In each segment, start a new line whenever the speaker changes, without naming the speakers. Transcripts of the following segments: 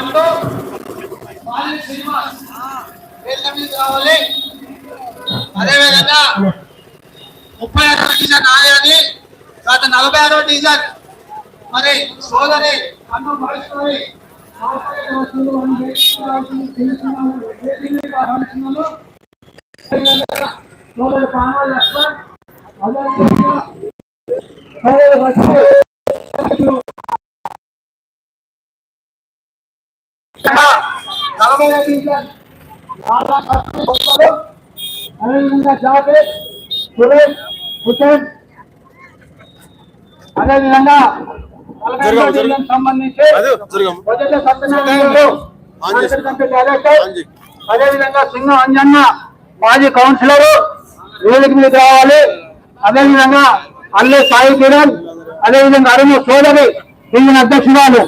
పండు మాలిని శ్రీనివాస్. వేదిక మీద రావాలి. అదేవిధంగా ముప్పై ఆరో డివిజన్ నాయని గత నలభై ఆరో డివిజన్ మరి సోదరి అన్ను మహేశ్వరి. సోదరి పానాల లక్ష్మణ్ నలభై ఐదు డివిజన్ అదేవిధంగా జాబిర్ సురేష్ హుసేన్ అదేవిధంగా సంబంధించి అదేవిధంగా సింగ అంజన్న మాజీ కౌన్సిలర్ వేదిక మీద రావాలి అదేవిధంగా అల్లె సాయి కిరణ్ అదేవిధంగా అరుణ సోదరి దీని అధ్యక్షురాలు.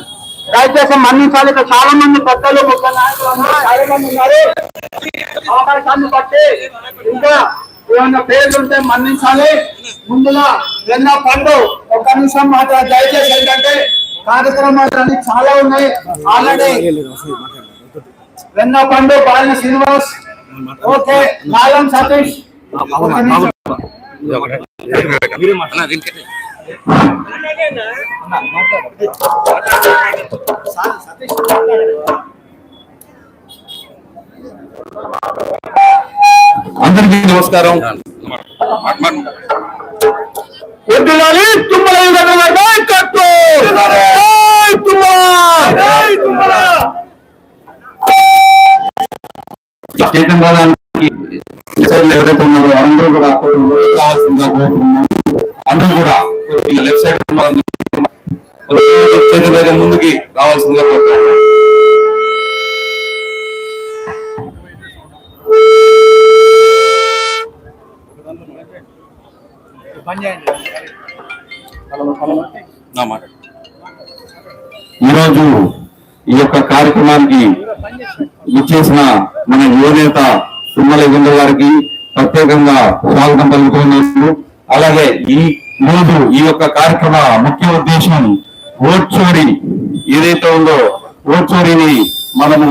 దయచేసి మన్నించాలి. ఇక్కడ చాలా మంది పెద్దలు ముఖ్య నాయకులు ఉన్నారు, చాలా మంది ఉన్నారు. అవకాశాన్ని బట్టి ఇంకా ఏమైనా పేర్లు ఉంటే మన్నించాలి. ముందుగా వెన్న పండు ఒక నిమిషం మాత్రం దయచేసి ఏంటంటే కార్యక్రమాలు చాలా ఉన్నాయి. ఆల్రెడీ వెన్న పండు బాలిన శ్రీనివాస్. ఓకే నాలం సతీష్.
అందరికీ నమస్కారం. వడ్డులాలి తుమ్మల యుగం కట్టు! జై తుమ్మల జై తుమ్మల చేతం కాదానికి ఎవరైతే ఉన్నారో అందరూ కూడా కావాల్సిందిగా అందరూ కూడా లెఫ్ట్ సైడ్ చేతి వేగం ముందుకి రావాల్సిందిగా కోరుతున్నాం. ఈరోజు ఈ యొక్క కార్యక్రమానికి ఇచ్చేసిన మన యువనేత తుమ్మల గుండె గారికి ప్రత్యేకంగా స్వాగతం పలుకుతున్నాను. అలాగే ఈ లేదు ఈ యొక్క కార్యక్రమ ముఖ్య ఉద్దేశం ఓట్ చోరీ ఏదైతే ఉందో ఓట్ చోరీని మనము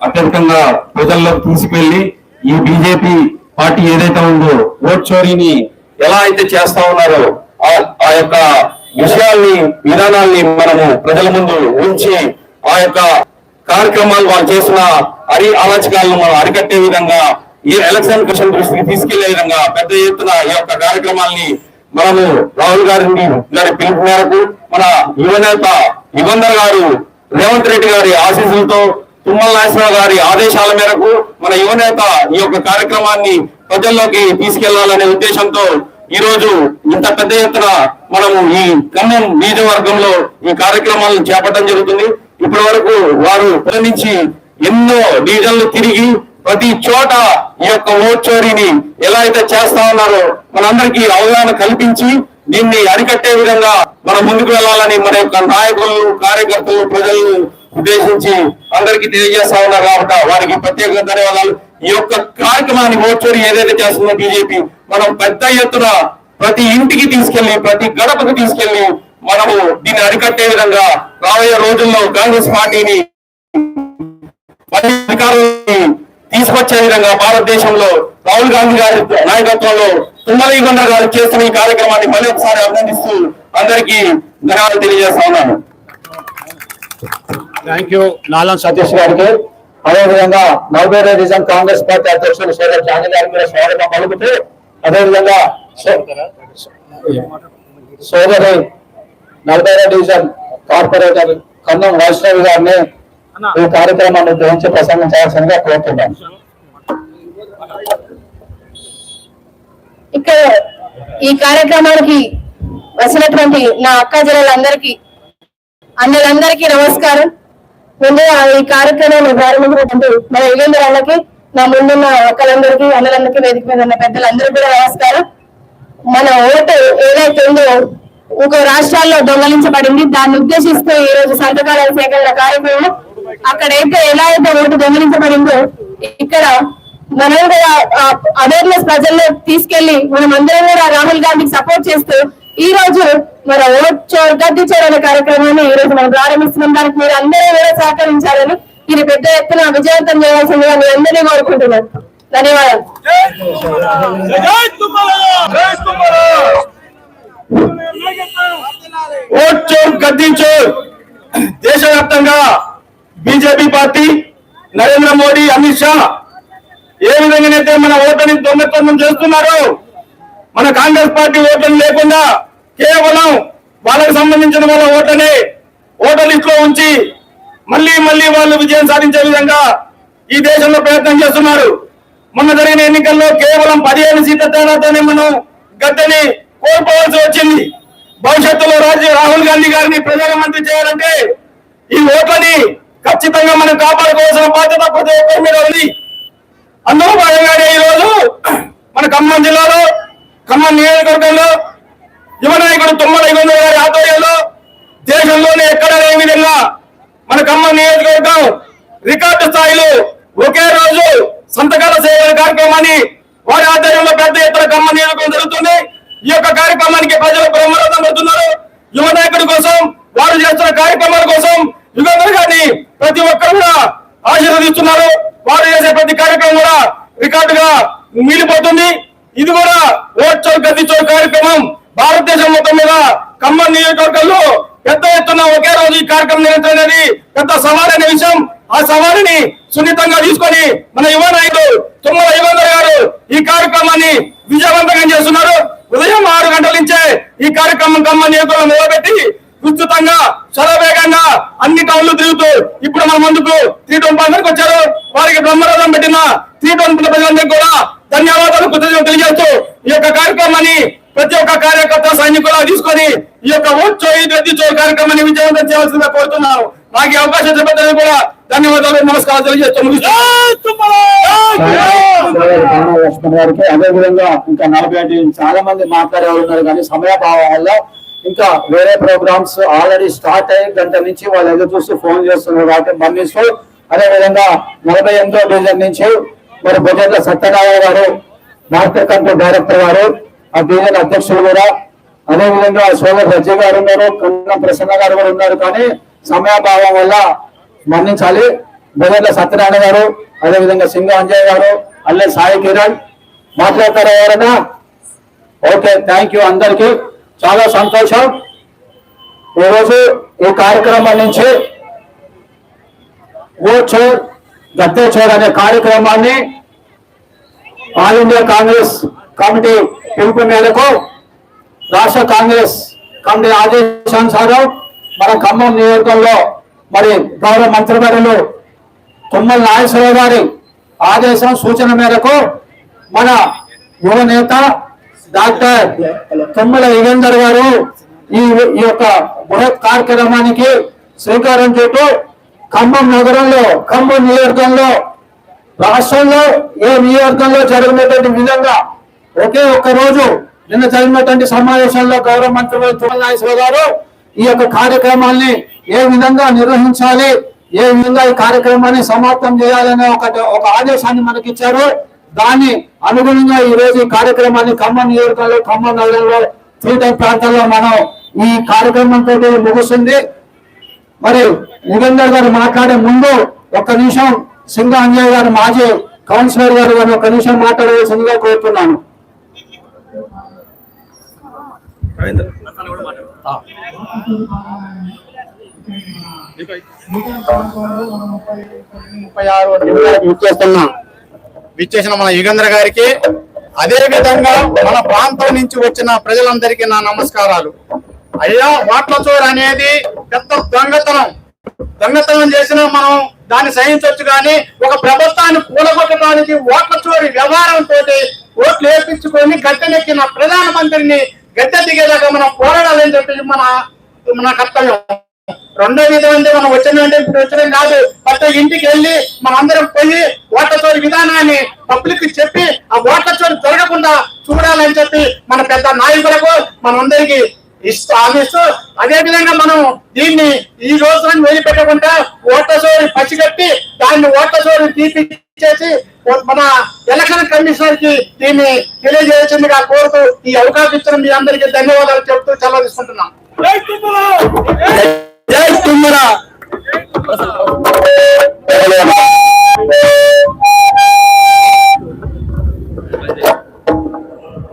అత్యధికంగా ప్రజల్లోకి తీసుకెళ్ళి ఈ బీజేపీ పార్టీ ఏదైతే ఉందో ఓట్ చోరీని ఎలా అయితే చేస్తా ఉన్నారో ఆ- ఆ యొక్క విషయాల్ని విధానాల్ని మనము ప్రజల ముందు ఉంచి ఆ యొక్క కార్యక్రమాలు వాళ్ళు చేసిన అరి అరాచకాలను మనం అరికట్టే విధంగా ఈ ఎలక్షన్ కమిషన్ దృష్టికి తీసుకెళ్ళే విధంగా పెద్ద ఎత్తున ఈ యొక్క కార్యక్రమాల్ని మనము రాహుల్ గారిని గారి పిలుపు మేరకు మన యువనేత యుగంధర్ గారు రేవంత్ రెడ్డి గారి ఆశీస్సులతో తుమ్మల నాగేశ్వరరావు గారి ఆదేశాల మేరకు మన యువనేత ఈ యొక్క కార్యక్రమాన్ని ప్రజల్లోకి తీసుకెళ్ళాలనే ఉద్దేశంతో ఈ రోజు ఇంత పెద్ద ఎత్తున మనము ఈ ఖమ్మం నియోజకవర్గంలో ఈ కార్యక్రమాలను చేపట్టడం జరుగుతుంది. ఇప్పటి వరకు వారు నుంచి ఎన్నో డివిజన్లు తిరిగి ప్రతి చోట ఈ యొక్క ఓట్ ఎలా అయితే చేస్తా ఉన్నారో మనందరికీ అవగాహన కల్పించి దీన్ని అరికట్టే విధంగా మనం ముందుకు వెళ్ళాలని మన యొక్క నాయకులను కార్యకర్తలు ప్రజలను ఉద్దేశించి అందరికీ తెలియజేస్తా ఉన్నారు కాబట్టి వారికి ప్రత్యేక ధన్యవాదాలు. ఈ యొక్క కార్యక్రమాన్ని ఓచోరి ఏదైతే చేస్తుందో బీజేపీ మనం పెద్ద ఎత్తున ప్రతి ఇంటికి తీసుకెళ్ళి ప్రతి గడపకు తీసుకెళ్ళి మనము దీన్ని అరికట్టే విధంగా రాబోయే రోజుల్లో కాంగ్రెస్ పార్టీని మళ్ళీ తీసుకొచ్చే విధంగా భారతదేశంలో రాహుల్ గాంధీ గారి నాయకత్వంలో తుమ్మల గొండ గారు చేస్తున్న ఈ కార్యక్రమాన్ని మళ్ళీ ఒకసారి అభినందిస్తూ అందరికీ ధన్యవాదాలు తెలియజేస్తా ఉన్నాను.
థ్యాంక్ యూ నాలం సతీష్ గారికి. అదేవిధంగా నలభై రీజన్ కాంగ్రెస్ పార్టీ అధ్యక్షులు సోదరు జానీ గారికి కూడా స్వాగతం పలుకుతూ అదేవిధంగా సోదరి నలభై డివిజన్ కార్పొరేటర్ కన్నం వైష్ణవి గారిని ఈ కార్యక్రమాన్ని ఉద్దేశించి ప్రసంగించాల్సిందిగా కోరుతున్నాను.
ఇక్కడ ఈ కార్యక్రమానికి వచ్చినటువంటి నా అక్క జిల్లాలందరికీ అన్నలందరికీ నమస్కారం. ముందుగా ఈ కార్యక్రమాన్ని ప్రారంభించినటువంటి మన యుగేంద్ర అన్నకి నా ముందున్న అక్కలందరికీ అన్నలందరికీ వేదిక మీద ఉన్న పెద్దలందరికీ కూడా నమస్కారం. మన ఓటు ఏదైతే ఉందో ఇంకో రాష్ట్రాల్లో దొంగలించబడింది దాన్ని ఉద్దేశిస్తూ ఈ రోజు సంతకాల సేకరణ కార్యక్రమం అక్కడైతే ఎలా అయితే ఓటు దొంగిలించబడిందో ఇక్కడ మనం కూడా అవేర్నెస్ ప్రజల్లో తీసుకెళ్ళి మనం అందరం కూడా రాహుల్ గాంధీకి సపోర్ట్ చేస్తూ ఈ రోజు మన ఓట్ చోర్ గడ్డి చోర్ అనే కార్యక్రమాన్ని ఈ రోజు మనం ప్రారంభిస్తున్నాం. దానికి మీరు అందరూ కూడా సహకరించాలని ఇది పెద్ద ఎత్తున విజయవంతం చేయాల్సిందిగా మీ అందరినీ కోరుకుంటున్నాను. ధన్యవాదాలు.
ఓట్ చోర్ దేశవ్యాప్తంగా బీజేపీ పార్టీ నరేంద్ర మోడీ అమిత్ షా ఏ విధంగానైతే మన ఓటని దొంగతనం చేస్తున్నారు మన కాంగ్రెస్ పార్టీ ఓట్లను లేకుండా కేవలం వాళ్ళకు సంబంధించిన వాళ్ళ ఓట్లని ఓటర్ లిస్ట్లో ఉంచి మళ్ళీ మళ్ళీ వాళ్ళు విజయం సాధించే విధంగా ఈ దేశంలో ప్రయత్నం చేస్తున్నారు. మొన్న జరిగిన ఎన్నికల్లో కేవలం పదిహేను సీట్ల తేడాతోనే మనం గద్దెని కోల్పోవాల్సి వచ్చింది. భవిష్యత్తులో రాజు రాహుల్ గాంధీ గారిని ప్రధానమంత్రి చేయాలంటే ఈ ఓట్లని ఖచ్చితంగా మనం కాపాడుకోవాల్సిన బాధ్యత ప్రతి ఒక్కరి మీద ఉంది. అందులో భాగంగానే ఈ రోజు మన ఖమ్మం జిల్లాలో ఖమ్మం నియోజకవర్గంలో యువ నాయకుడు తుమ్మల యుగంధ గారి ఆధ్వర్యంలో దేశంలోనే ఎక్కడ లేని విధంగా మన ఖమ్మం నియోజకవర్గం రికార్డు స్థాయిలో ఒకే రోజు సంతకాల సేవల కార్యక్రమాన్ని వారి ఆధ్వర్యంలో పెద్ద ఎత్తున ఖమ్మం నియోజకవర్గం జరుగుతుంది. ఈ యొక్క కార్యక్రమానికి ప్రజలు బ్రహ్మరథం పడుతున్నారు యువ నాయకుడి కోసం వారు చేస్తున్న కార్యక్రమాల కోసం యుగంధర్ గారిని ప్రతి ఒక్కరు కూడా ఆశీర్వదిస్తున్నారు. వారు చేసే ప్రతి కార్యక్రమం కూడా రికార్డుగా మిగిలిపోతుంది. ఇది కూడా ఓట్ చోర్ గది చోర్ కార్యక్రమం. భారతదేశం మొత్తం మీద ఖమ్మం నియోజకవర్గంలో పెద్ద ఎత్తున ఒకే రోజు ఈ కార్యక్రమం నిర్వహించడం అనేది పెద్ద సవాలైన విషయం. ఆ సవాలుని సున్నితంగా తీసుకొని మన యువ నాయకుడు తుమ్మల యుగంధర్ గారు ఈ కార్యక్రమాన్ని విజయవంతంగా చేస్తున్నారు. ఉదయం ఆరు గంటల నుంచే ఈ కార్యక్రమం ఖమ్మం నియోజకవర్గం మొదలుపెట్టి విస్తృతంగా శరవేగంగా అన్ని టౌన్లు తిరుగుతూ ఇప్పుడు మన ముందుకు త్రీ టౌన్ వచ్చారు. వారికి బ్రహ్మరథం పెట్టిన త్రీ టౌన్ ప్రజలందరికీ కూడా ధన్యవాదాలు కృతజ్ఞతలు తెలియజేస్తూ ఈ యొక్క కార్యక్రమాన్ని ప్రతి ఒక్క కార్యకర్త సైనికులు తీసుకొని ఈ యొక్క ఓట్ చోయి గద్ది చోయి కార్యక్రమాన్ని విజయవంతం చేయాల్సిందిగా కోరుతున్నాను. నాకు ఈ అవకాశం చెప్పడానికి కూడా ధన్యవాదాలు నమస్కారాలు
అదే విధంగా ఇంకా నలభై చాలా మంది మాట్లాడే వాళ్ళు ఉన్నారు కానీ సమయాభావం వల్ల ఇంకా వేరే ప్రోగ్రామ్స్ ఆల్రెడీ స్టార్ట్ అయ్యి గంట నుంచి వాళ్ళు ఎదురు చూసి ఫోన్ చేస్తున్నారు కాబట్టి బంధిస్తూ అదే విధంగా నలభై ఎనిమిదో డివిజన్ నుంచి మరి బడ్జెట్ల సత్యనారాయణ గారు మార్కెట్ కంట్రోల్ డైరెక్టర్ గారు ఆ డివిజన్ అధ్యక్షులు కూడా అదే విధంగా సోదరు రజ్జ గారు ఉన్నారు కన్నా ప్రసన్న గారు కూడా ఉన్నారు కానీ సమయాభావం వల్ల మన్నించాలి. బెదర్ల సత్యనారాయణ గారు అదే విధంగా సింగ అంజయ్ గారు అల్లె సాయి కిరణ్ మాట్లాడతారా ఎవరైనా? ఓకే థ్యాంక్ యూ అందరికి. చాలా సంతోషం. ఈరోజు ఈ కార్యక్రమం నుంచి ఓ చోర్ గద్దే చోర్ అనే కార్యక్రమాన్ని ఆల్ ఇండియా కాంగ్రెస్ కమిటీ పిలుపు మేరకు రాష్ట్ర కాంగ్రెస్ కమిటీ ఆదేశానుసారం మన ఖమ్మం నియోజకంలో మరి గౌరవ మంత్రివర్యులు తుమ్మల నాగేశ్వరరావు గారి ఆదేశం సూచన మేరకు మన యువ నేత డాక్టర్ తుమ్మల యుగేందర్ గారు ఈ ఈ యొక్క బృహత్ కార్యక్రమానికి శ్రీకారం చుట్టూ ఖమ్మం నగరంలో ఖమ్మం నియోజకంలో రాష్ట్రంలో ఏ నియోజకంలో జరిగినటువంటి విధంగా ఒకే ఒక్క రోజు నిన్న జరిగినటువంటి సమావేశంలో గౌరవ మంత్రి తుమ్మల నాగేశ్వర గారు ఈ యొక్క కార్యక్రమాన్ని ఏ విధంగా నిర్వహించాలి ఏ విధంగా ఈ కార్యక్రమాన్ని సమాప్తం చేయాలనే ఒక ఒక ఆదేశాన్ని మనకి ఇచ్చారు దాన్ని అనుగుణంగా ఈ రోజు ఈ కార్యక్రమాన్ని ఖమ్మం నియోజకంలో ఖమ్మం నగరంలో త్రీ ప్రాంతాల్లో మనం ఈ కార్యక్రమంతో ముగుస్తుంది. మరి యుగేందర్ గారు మాట్లాడే ముందు ఒక్క నిమిషం సింగ అంజయ్ గారు మాజీ కౌన్సిలర్ గారు గారు ఒక నిమిషం మాట్లాడవలసిందిగా కోరుతున్నాను.
విచ్చేస్తున్నా విచ్చేసిన మన యుగేంద్ర గారికి. అదే విధంగా మన ప్రాంతం నుంచి వచ్చిన ప్రజలందరికీ నా నమస్కారాలు. అయ్యా వాట్ల చోరు అనేది పెద్ద దొంగతనం. దొంగతనం చేసినా మనం దాన్ని సహించవచ్చు కానీ ఒక ప్రభుత్వాన్ని కూలగొట్టడానికి ఓట్ల చోరి వ్యవహారంతో ఓట్లు వేపించుకొని గట్టెనెక్కిన ప్రధానమంత్రిని గద్దె దిగేదాకా మనం పోరాడాలని చెప్పి మన మన కర్తవ్యం. రెండో విధం అంటే మనం వచ్చిందంటే ఇప్పుడు వచ్చడం కాదు. ప్రతి ఇంటికి వెళ్ళి మనందరం పోయి ఓట్ల విధానాన్ని పబ్లిక్కి చెప్పి ఆ ఓట్ల చోరీ జరగకుండా చూడాలని చెప్పి మన పెద్ద నాయకులకు మనందరికి ఇస్తూ ఆమెస్తూ అదే విధంగా మనం దీన్ని ఈ రోజున పెట్టకుండా ఓట్ల చోరీ పసిగట్టి దాన్ని ఓట్ల చోరీ
మన ఎలక్షన్ కమిషనర్కి దీన్ని తెలియజేసిందిగా కోరుతూ ఈ అవకాశం ఇచ్చిన మీ అందరికీ ధన్యవాదాలు చెప్తూ సెలవు
జై తుమ్మరా.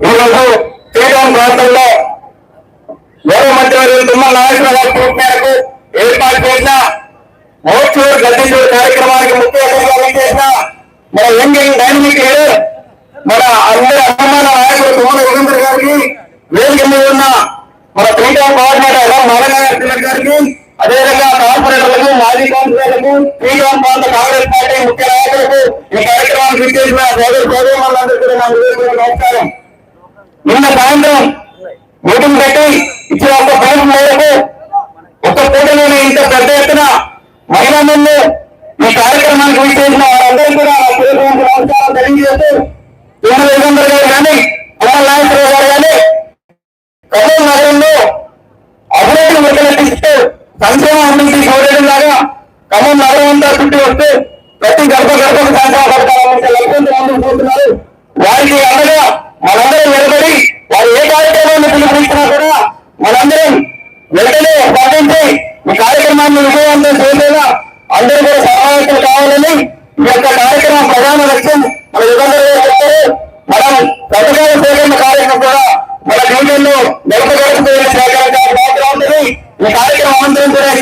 ఈరోజు శ్రీకాకుళం ప్రాంతంలో గౌరవ మంత్రి తుమ్మల నాగేశ్వర గారి మేరకు ఏర్పాటు చేసిన మోక్షూరు గద్దెంచూరు కార్యక్రమానికి ముఖ్య అతిథిగా చేసిన మన యంగ్ డైనమిక్ లీడర్ మన అందరి అభిమాన నాయకుడు తుమ్మల యోగేంద్ర గారికి వేదిక మీద ఉన్న మన శ్రీకాకుళం కోఆర్డినేటర్ నారాయణ గారికి అదేవిధంగా కార్పొరేటర్లకు మాజీ కౌన్సిలర్లకు శ్రీరామ్ ప్రాంత కాంగ్రెస్ పార్టీ ముఖ్య నాయకులకు ఈ కార్యక్రమానికి విచ్చేసిన సోదరు సోదరులందరికీ కూడా నా హృదయపూర్వక నమస్కారం. నిన్న సాయంత్రం మీటింగ్ పెట్టి ఇచ్చిన ఒక పిలుపు మేరకు ఒక పూటలోనే ఇంత పెద్ద ఎత్తున మహిళా ఈ కార్యక్రమానికి విచ్చేసిన వారందరికీ కూడా నా పూర్వక నమస్కారం తెలియజేస్తూ తుమ్మల యోగేంద్ర గారు కానీ అమల్ నాగేశ్వరరావు గారు కానీ కర్నూలు నగరంలో అభివృద్ధి ముఖ్యమంత్రిస్తూ సంక్షేమ అభివృద్ధి చూడడం లాగా ఖమ్మం నగరం అంతా చుట్టి వస్తూ ప్రతి గర్భ గర్భకు సంక్షేమ పథకాలు లక్షల మంది పోతున్నారు వారికి అండగా మనందరం నిలబడి వారు ఏ కార్యక్రమాన్ని పిలుపునిచ్చినా కూడా మనందరం వెంటనే స్పందించి ఈ కార్యక్రమాన్ని విజయవంతం చేయలేదా అందరూ కూడా సహాయకులు కావాలని ఈ యొక్క కార్యక్రమం ప్రధాన లక్ష్యం మన యుగంలో చెప్తారు మనం పథకాల సేకరణ కార్యక్రమం కూడా మన డ్యూటీల్లో నిలబడకపోయిన సేకరించాల్సిన అవసరం ఈ కార్యక్రమం అనంతరం కూడా ఈ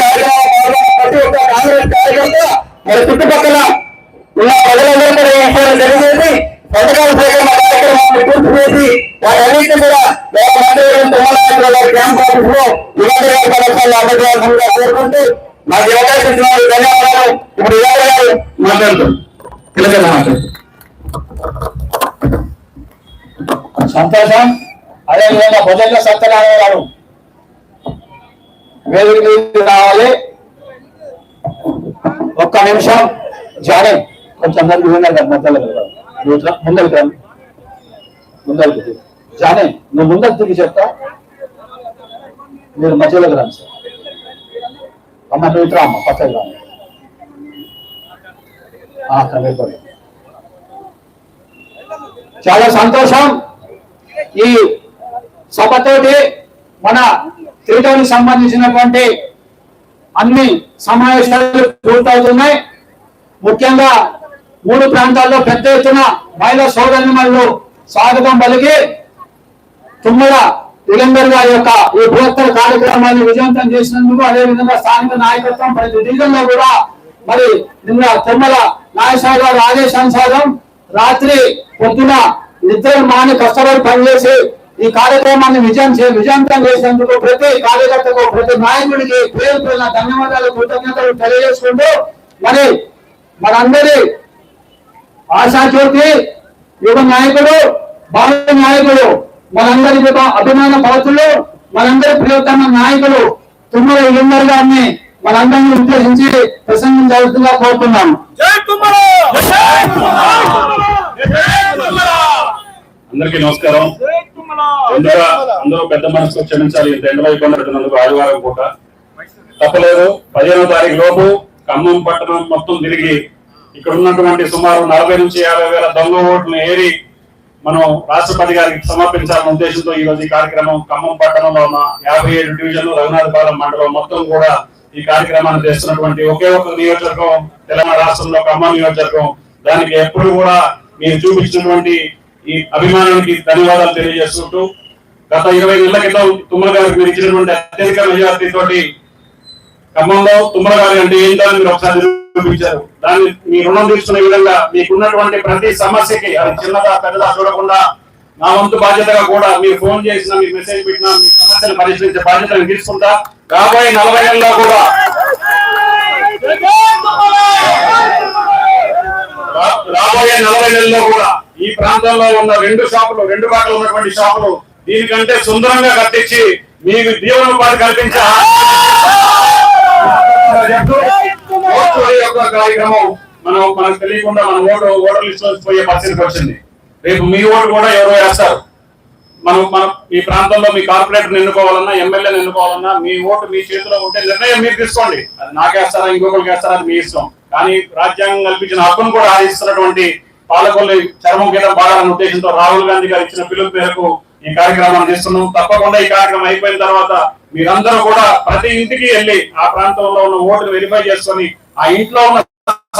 ప్రతి ఒక్క కాంగ్రెస్ కార్యకర్త మన చుట్టుపక్కల ఉన్న ప్రజలందరూ కూడా ఈ విషయాన్ని తెలియజేసి పథకాల సేకరణ కార్యక్రమాన్ని పూర్తి చేసి వారన్నింటినీ కూడా వేల మంది తుమ్మల గారి క్యాంప్ ఆఫీస్లో యువత గారి కళాశాల అడ్డగ్రామంగా కోరుకుంటూ నాకు ఈ అవకాశం ఇచ్చిన ధన్యవాదాలు ఇప్పుడు యువత గారు మాట్లాడుతారు
సంతోషం. అదేవిధంగా సత్యనారాయణ గారు వేదిక మీద రావాలి. ఒక్క నిమిషం. జాడే కొంచెం మంది ఉన్నారు మధ్యలో ముందరికి రండి. ముందరికి జానే నువ్వు ముందరికి తిరిగి చెప్తా. మీరు మధ్యలోకి రాను సార్. అమ్మ నువ్వు ఇట్రా అమ్మ పక్కకి రామ్మ చాలా సంతోషం. ఈ సభతోటి మన క్రీడకు సంబంధించినటువంటి అన్ని సమావేశాలు పూర్తవుతున్నాయి. ముఖ్యంగా మూడు ప్రాంతాల్లో పెద్ద ఎత్తున మహిళా సోదరులు స్వాగతం పలికి తుమ్మల యుగంధర్ గారి యొక్క ఈ బృహత్తర కార్యక్రమాన్ని విజయవంతం చేసినందుకు అదేవిధంగా స్థానిక నాయకత్వం ప్రతి డివిజన్లో కూడా మరి నిన్న తుమ్మల నాగేశ్వర గారి ఆదేశానుసారం రాత్రి పొద్దున నిద్ర మాని కష్టపడి పనిచేసి ఈ కార్యక్రమాన్ని విజయం చే విజయవంతం చేసినందుకు ప్రతి కార్యకర్తకు ప్రతి నాయకుడికి పేరు పేరున ధన్యవాదాలు కృతజ్ఞతలు తెలియజేసుకుంటూ మరి మనందరి ఆశాజ్యోతి యువ నాయకుడు బాల నాయకుడు మనందరి యొక్క అభిమాన భవతులు మనందరి ప్రియతమ నాయకులు తుమ్మల యుగంధర్ గారిని మనందరినీ ఉద్దేశించి ప్రసంగించాల్సిందిగా కోరుతున్నాను
అందరికీ నమస్కారం. ముందుగా అందరూ పెద్ద మనసుతో క్షమించాలి. రెండు వైపు పెడుతున్నందుకు ఆదివారం పూట. తప్పలేదు. పదిహేనో తారీఖు లోపు ఖమ్మం పట్టణం మొత్తం తిరిగి ఇక్కడ ఉన్నటువంటి సుమారు నలభై నుంచి యాభై వేల దొంగ ఓట్లను ఏరి మనం రాష్ట్రపతి గారికి సమర్పించాలన్న ఉద్దేశంతో ఈ రోజు ఈ కార్యక్రమం ఖమ్మం పట్టణంలో ఉన్న యాభై ఏడు డివిజన్లు రఘునాథపాలెం మండలం మొత్తం కూడా ఈ కార్యక్రమాన్ని చేస్తున్నటువంటి ఒకే ఒక నియోజకవర్గం తెలంగాణ రాష్ట్రంలో ఖమ్మం నియోజకవర్గం. దానికి ఎప్పుడు కూడా మీరు చూపించినటువంటి ఈ అభిమానానికి ధన్యవాదాలు తెలియజేసుకుంటూ గత ఇరవై నెలల క్రితం తుమ్మల గారికి మీరు ఇచ్చినటువంటి అత్యధిక మెజార్టీ తోటి ఖమ్మంలో తుమ్మల గారి అంటే ఏంటో అని మీరు ఒకసారి నిరూపించారు. దాన్ని మీ రుణం తీర్చుకునే విధంగా మీకున్నటువంటి ప్రతి సమస్యకి అది చిన్నదా పెద్దదా చూడకుండా నా వంతు బాధ్యతగా కూడా మీరు ఫోన్ చేసినా మీకు మెసేజ్ పెట్టినా మీ సమస్యలు పరిష్కరించే బాధ్యత నేను తీసుకుంటా. రాబోయే నలభై నెలల్లో కూడా రాబోయే నలభై నెలల్లో కూడా ఈ ప్రాంతంలో ఉన్న రెండు షాపులు రెండు బాటలు ఉన్నటువంటి షాపులు దీనికంటే సుందరంగా కట్టించి మీకు జీవనోపాధి కల్పించే. యొక్క కార్యక్రమం మనం మనకు తెలియకుండా మన ఓటు ఓటర్ లిస్ట్ పోయే పరిస్థితికి వచ్చింది. రేపు మీ ఓటు కూడా ఎవరో వేస్తారు? మనం మన ఈ ప్రాంతంలో మీ కార్పొరేటర్ ఎన్నుకోవాలన్నా ఎమ్మెల్యేని ఎన్నుకోవాలన్నా మీ ఓటు మీ చేతిలో ఉంటే నిర్ణయం మీరు తీసుకోండి. అది నాకేస్తారా ఇంకొకరికి వేస్తారా అది మీ ఇష్టం. కానీ రాజ్యాంగం కల్పించిన హక్కును కూడా ఆదిస్తున్నటువంటి పాలకొల్లి చర్మం కింద పాడాలన్న ఉద్దేశంతో రాహుల్ గాంధీ గారు ఇచ్చిన పిలుపు మేరకు ఈ కార్యక్రమాన్ని చేస్తున్నాం. తప్పకుండా ఈ కార్యక్రమం అయిపోయిన తర్వాత మీరందరూ కూడా ప్రతి ఇంటికి వెళ్ళి ఆ ప్రాంతంలో ఉన్న ఓటును వెరిఫై చేసుకొని ఆ ఇంట్లో ఉన్న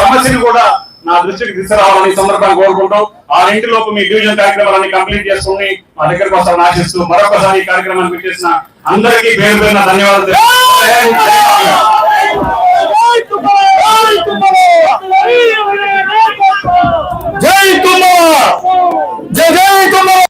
సమస్యను కూడా నా దృష్టికి తీసుకురావాలని ఈ సందర్భంగా కోరుకుంటూ ఆ ఇంటిలోపు మీ డివిజన్ కార్యక్రమాలన్నీ కంప్లీట్ చేసుకుని మా దగ్గరకు వస్తారని ఆశిస్తూ మరొకసారి ఈ కార్యక్రమాన్ని చేసిన అందరికీ పేరు పేరున ధన్యవాదాలు తెలుసు
జై కుమార్! జై జై కుమార్!